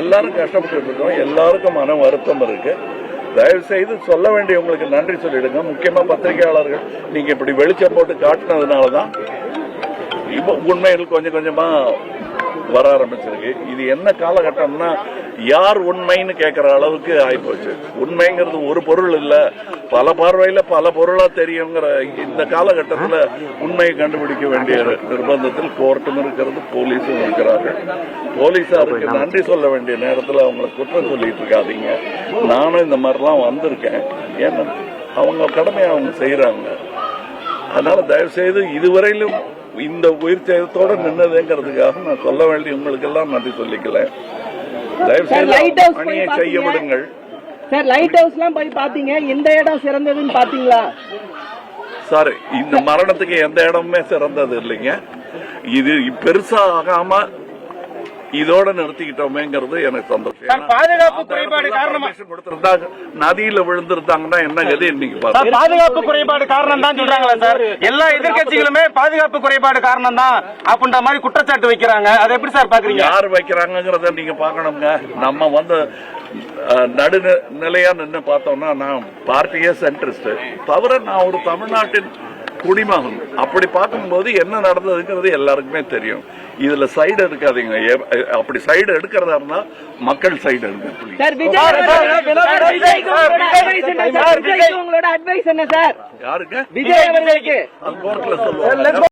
எல்லாரும் கஷ்டப்பட்டு இருக்கோம் எல்லாருக்கும் மன வருத்தம் இருக்கு. தயவு செய்து சொல்ல வேண்டிய உங்களுக்கு நன்றி சொல்லிடுங்க. முக்கியமா பத்திரிகையாளர்கள் நீங்க இப்படி வெளிச்சம் போட்டு காட்டினதுனால தான் இப்போ உண்மைகள் கொஞ்சம் கொஞ்சமா வர ஆரம்பிச்சிருக்கு. இது என்ன காலகட்டம்னா யார் உண்மைன்னு கேட்குற அளவுக்கு ஆகிப்போச்சு உண்மைங்கிறது ஒரு பொருள் இல்ல. பல பார்வையில பல பொருளா தெரியுங்கிற இந்த காலகட்டத்துல உண்மையை கண்டுபிடிக்க வேண்டிய நிர்பந்தத்தில் கோர்ட்டும் இருக்கிறது போலீஸும் இருக்கிறார்கள். போலீஸாருக்கு நன்றி சொல்ல வேண்டிய நேரத்துல அவங்களை குற்றம் சொல்லிட்டு இருக்காதீங்க. நானும் இந்த மாதிரிலாம் வந்திருக்கேன். ஏன்னா அவங்க கடமையை அவங்க செய்யறாங்க அதனால தயவு செய்து இதுவரையிலும் இந்த உயிர் சேதத்தோட நின்னதுங்கிறதுக்காக நான் சொல்ல வேண்டிய உங்களுக்கு எல்லாம் நன்றி சொல்லிக்கல. செய்து house போய் செய்ய? விடுங்கள் சார் லைட் ஹவுஸ்லாம் போய் பாத்தீங்க? எந்த இடம் சிறந்ததுன்னு பாத்தீங்களா? சாரி இந்த மரணத்துக்கு எந்த இடமுமே சிறந்தது இல்லைங்க. இது பெருசா ஆகாம இதோட நிறுத்திக்கிட்டோமேங்கிறது எனக்கு சந்தோஷம். பாதுகாப்பு குறைபாடு காரணமா- கொடுத்திருந்தாங்க. நதியில விழுந்திருந்தாங்கன்னா என்ன கதி இன்னைக்கு பாதுகாப்பு குறைபாடு காரணம் தான் சொல்றாங்களா சார். எல்லா எதிர்க்கட்சிகளுமே பாதுகாப்பு குறைபாடு காரணம் தான் அப்படின்ற மாதிரி குற்றச்சாட்டு வைக்கிறாங்க. அதை எப்படி சார் பாக்குறீங்க? யார் வைக்கிறாங்கிறத நீங்க பார்க்கணுங்க. நம்ம வந்து நடுநிலையா நின்று பார்த்தோம்னா நான் பார்ட்டியே சென்ட்ரிஸ்ட் தவிர நான் ஒரு தமிழ்நாட்டின் குடிமகன் அப்படி பார்க்கும்போது என்ன நடந்ததுங்கிறது எல்லாருக்குமே தெரியும். இதுல சைடு எடுக்காதீங்க. அப்படி சைடு எடுக்கிறதா இருந்தா மக்கள் சைடு எடுங்க. please.